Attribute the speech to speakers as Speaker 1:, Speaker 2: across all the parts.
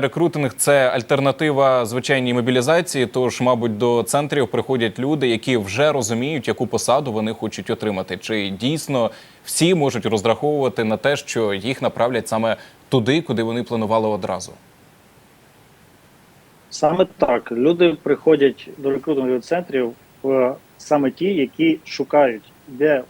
Speaker 1: Рекрутинг це альтернатива звичайній мобілізації. Тож, мабуть, до центрів приходять люди, які вже розуміють, яку посаду вони хочуть отримати. Чи дійсно всі можуть розраховувати на те, що їх направлять саме туди, куди вони планували одразу?
Speaker 2: Саме так. Люди приходять до рекрутингових центрів в саме ті, які шукають, де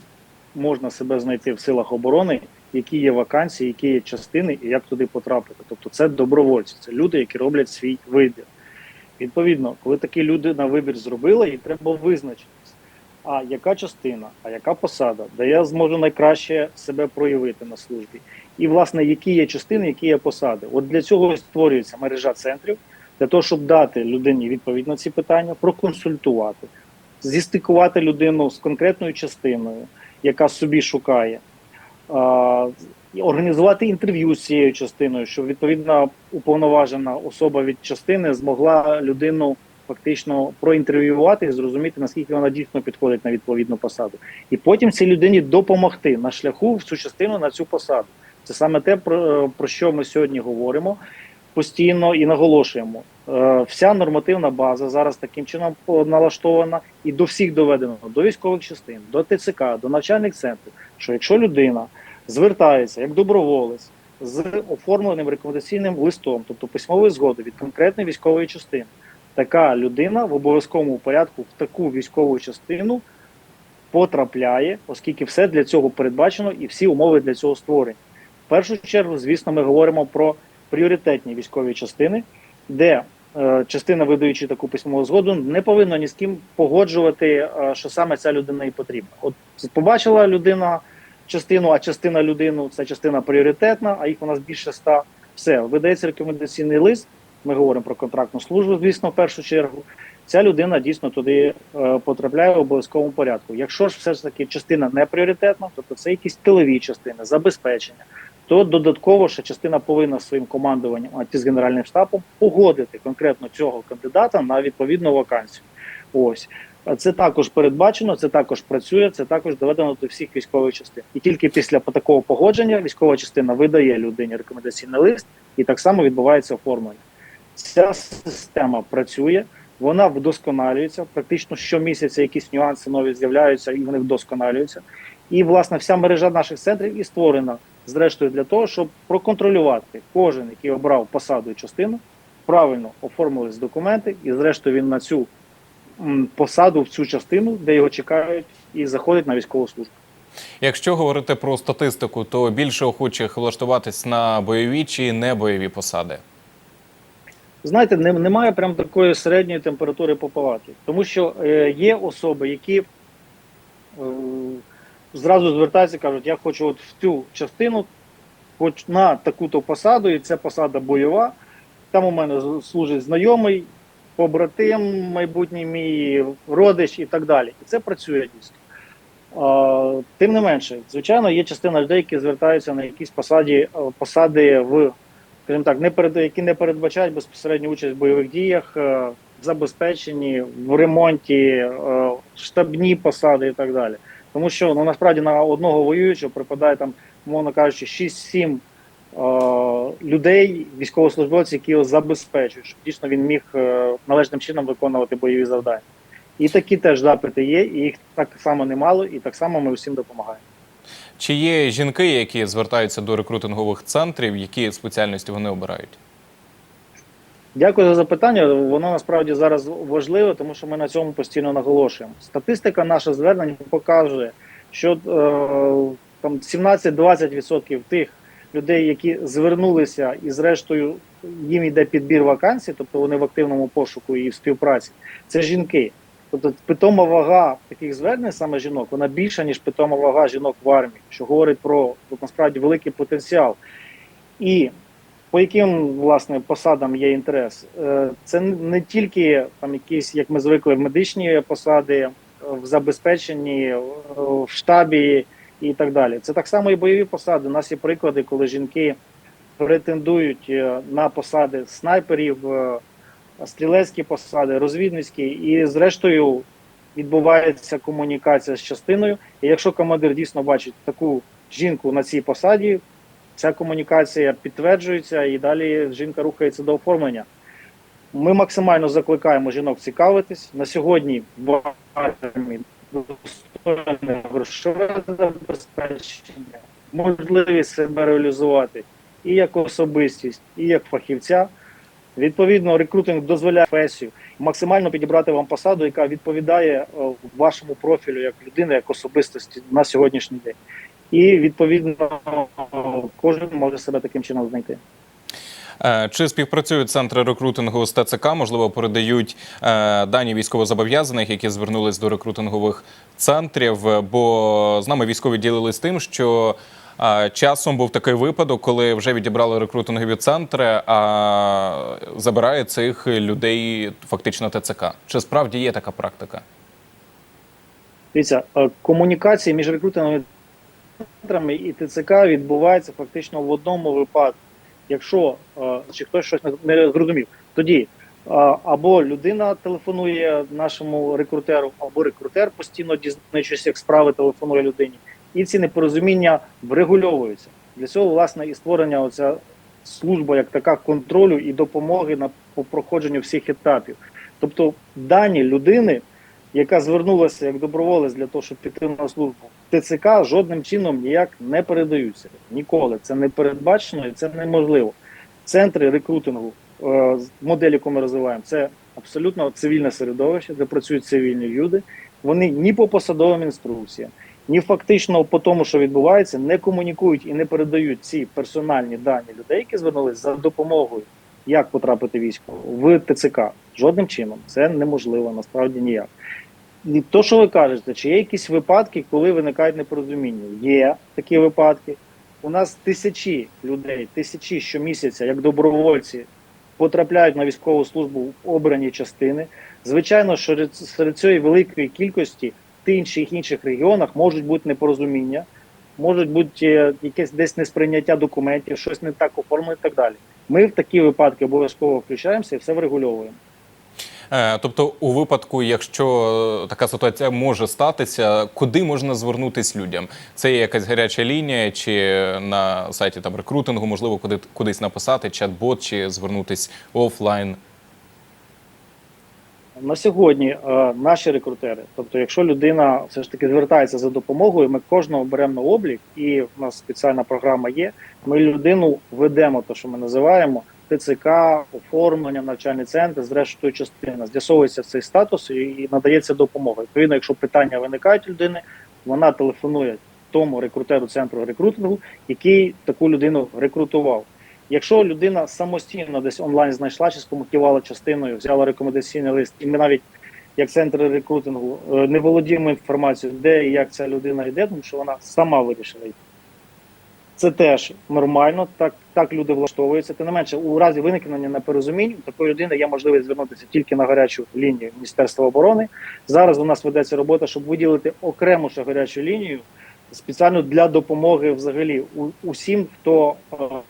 Speaker 2: можна себе знайти в силах оборони, які є вакансії, які є частини, і як туди потрапити. Тобто це добровольці, це люди, які роблять свій вибір. Відповідно, коли такі люди на вибір зробили, і треба визначитись, а яка частина, а яка посада, де я зможу найкраще себе проявити на службі. І, власне, які є частини, які є посади. От для цього створюється мережа центрів, для того, щоб дати людині відповідь на ці питання, проконсультувати, зістикувати людину з конкретною частиною, яка собі шукає, організувати інтерв'ю з цією частиною, щоб відповідна уповноважена особа від частини змогла людину фактично проінтерв'ювати і зрозуміти, наскільки вона дійсно підходить на відповідну посаду. І потім цій людині допомогти на шляху в цю частину на цю посаду. Це саме те, про, про що ми сьогодні говоримо постійно і наголошуємо. Е, Вся нормативна база зараз таким чином по- налаштована і до всіх доведено до військових частин, до ТЦК, до навчальних центрів. Що якщо людина звертається як доброволець з оформленим рекомендаційним листом, тобто письмовою згодою від конкретної військової частини, така людина в обов'язковому порядку в таку військову частину потрапляє, оскільки все для цього передбачено і всі умови для цього створені. В першу чергу, звісно, ми говоримо про пріоритетні військові частини, де е, частина, видаючи таку письмову згоду, не повинна ні з ким погоджувати, е, що саме ця людина і потрібна. От побачила людина частину, а частина людину це частина пріоритетна, а їх у нас більше ста. Все, видається рекомендаційний лист. Ми говоримо про контрактну службу, звісно, в першу чергу. Ця людина дійсно туди е, потрапляє в обов'язковому порядку. Якщо ж все ж таки частина не пріоритетна, тобто це якісь тилові частини, забезпечення, то додатково ще частина повинна своїм командуванням, а ті з генеральним штабом, погодити конкретно цього кандидата на відповідну вакансію. Ось це також передбачено, це також працює, це також доведено до всіх військових частин. І тільки після такого погодження військова частина видає людині рекомендаційний лист, і так само відбувається оформлення. Ця система працює. Вона вдосконалюється. Практично щомісяця якісь нюанси нові з'являються і вони вдосконалюються. І, власне, вся мережа наших центрів і створена зрештою для того, щоб проконтролювати кожен, який обрав посаду і частину, правильно оформились документи, і зрештою він на цю посаду, в цю частину, де його чекають, і заходить на військову службу.
Speaker 1: Якщо говорити про статистику, то більше охочих влаштуватись на бойові чи не бойові посади.
Speaker 2: Знаєте, не, немає прям такої середньої температури по палаті, тому що е, є особи, які е, зразу звертаються кажуть, я хочу от в цю частину, хоч на таку-то посаду, і це посада бойова. Там у мене служить знайомий, побратим, майбутній мій родич і так далі. І це працює дійсно. Тим не менше, звичайно, є частина людей, які звертаються на якісь посаді, е, посади в скажімо так, не перед які не передбачають безпосередню участь в бойових діях, е, в забезпеченні, в ремонті, е, штабні посади і так далі. Тому що ну насправді на одного воюючого припадає там, мовно кажучи, 6-7 е, людей, військовослужбовців, які його забезпечують, щоб дійсно він міг е, належним чином виконувати бойові завдання. І такі теж запити є, і їх так само немало, і так само ми всім допомагаємо.
Speaker 1: Чи є жінки, які звертаються до рекрутингових центрів, які спеціальності вони обирають?
Speaker 2: Дякую за запитання. Воно насправді зараз важливе, тому що ми на цьому постійно наголошуємо. Статистика наша звернень показує, що е, там 17-20% тих людей, які звернулися, і зрештою їм йде підбір вакансій, тобто вони в активному пошуку і в співпраці, це жінки. Тобто питома вага таких звернень саме жінок, вона більша, ніж питома вага жінок в армії, що говорить про насправді великий потенціал. І по яким власне посадам є інтерес? Е, Це не тільки там якісь, як ми звикли, медичні посади е, в забезпеченні, е, в штабі і так далі. Це так само і бойові посади. У нас є приклади, коли жінки претендують на посади снайперів, стрілецькі посади, розвідницькі, і зрештою відбувається комунікація з частиною. І якщо командир дійсно бачить таку жінку на цій посаді, ця комунікація підтверджується і далі жінка рухається до оформлення. Ми максимально закликаємо жінок цікавитись. На сьогодні в армії грошове забезпечення, можливість себе реалізувати і як особистість, і як фахівця. Відповідно, рекрутинг дозволяє професію максимально підібрати вам посаду, яка відповідає е, вашому профілю як людини, як особистості на сьогоднішній день. І відповідно кожен може себе таким чином знайти.
Speaker 1: Е, Чи співпрацюють центри рекрутингу з ТЦК? Можливо, передають е, дані військовозобов'язаних, які звернулись до рекрутингових центрів? Бо з нами військові ділились тим, що е, часом був такий випадок, коли вже відібрали рекрутингові центри, а забирає цих людей фактично ТЦК. Чи справді є така практика?
Speaker 2: Дивіться, комунікації між рекрутинговими центрами і ТЦК відбувається фактично в одному випадку. Якщо е, чи хтось щось не- зрозумів, тоді е, або людина телефонує нашому рекрутеру, або рекрутер постійно дізнаючись, як справи телефонує людині, і ці непорозуміння врегульовуються. Для цього власне і створення оця служба як така контролю і допомоги на по проходженню всіх етапів. Тобто дані людини яка звернулася як доброволець для того, щоб піти на службу, ТЦК жодним чином ніяк не передаються. Ніколи. Це не передбачено і це неможливо. Центри рекрутингу, е, модель, яку ми розвиваємо, це абсолютно цивільне середовище, де працюють цивільні люди. Вони ні по посадовим інструкціям, ні фактично по тому, що відбувається, не комунікують і не передають ці персональні дані людей, які звернулись за допомогою, як потрапити військо в ТЦК. Жодним чином це неможливо, насправді ніяк. І то, що ви кажете, чи є якісь випадки, коли виникають непорозуміння? Є такі випадки. У нас тисячі людей, тисячі щомісяця, як добровольці, потрапляють на військову службу в обрані частини. Звичайно, що серед цієї великої кількості в інших інших регіонах можуть бути непорозуміння, можуть бути е, якесь десь несприйняття документів, щось не так оформлено і так далі. Ми в такі випадки обов'язково включаємося і все врегульовуємо.
Speaker 1: Е, Тобто, у випадку, якщо така ситуація може статися, куди можна звернутись людям? Це є якась гаряча лінія, чи на сайті там рекрутингу, можливо, куди кудись написати чат-бот, чи звернутись офлайн.
Speaker 2: На сьогодні е, наші рекрутери, тобто, якщо людина все ж таки звертається за допомогою, ми кожного беремо на облік, і в нас спеціальна програма є. Ми людину ведемо, то що ми називаємо ТЦК, оформлення, навчальний центр, зрештою частина з'ясовується цей статус і, і надається допомога. Відповідно, якщо питання виникають людини, вона телефонує тому рекрутеру центру рекрутингу, який таку людину рекрутував. Якщо людина самостійно десь онлайн знайшла чи скомутувала частиною, взяла рекомендаційний лист, і ми навіть як центр рекрутингу е, не володіємо інформацією, де і як ця людина йде, тому що вона сама вирішила йти. Це теж нормально, так, так люди влаштовуються. Тим не менше, у разі виникнення непорозумінь такої людини є можливість звернутися тільки на гарячу лінію Міністерства оборони. Зараз у нас ведеться робота, щоб виділити окрему ще гарячу лінію спеціально для допомоги взагалі усім, хто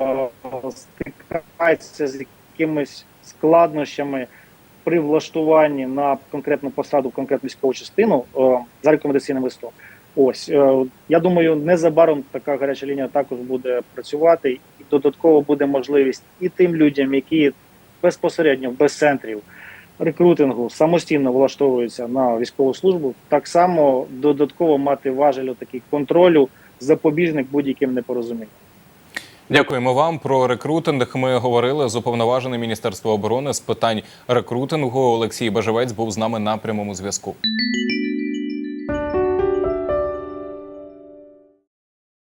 Speaker 2: е, стикається з якимись складнощами при влаштуванні на конкретну посаду, конкретну військову частину е, за рекомендаційним листом. Ось е, я думаю, незабаром така гаряча лінія також буде працювати, і додатково буде можливість і тим людям, які безпосередньо без центрів рекрутингу самостійно влаштовуються на військову службу, так само додатково мати важелю такий контролю запобіжник будь-яким непорозумінням.
Speaker 1: Дякуємо вам про рекрутинг. Ми говорили з уповноваженим Міністерства оборони з питань рекрутингу. Олексій Бажевець був з нами на прямому зв'язку.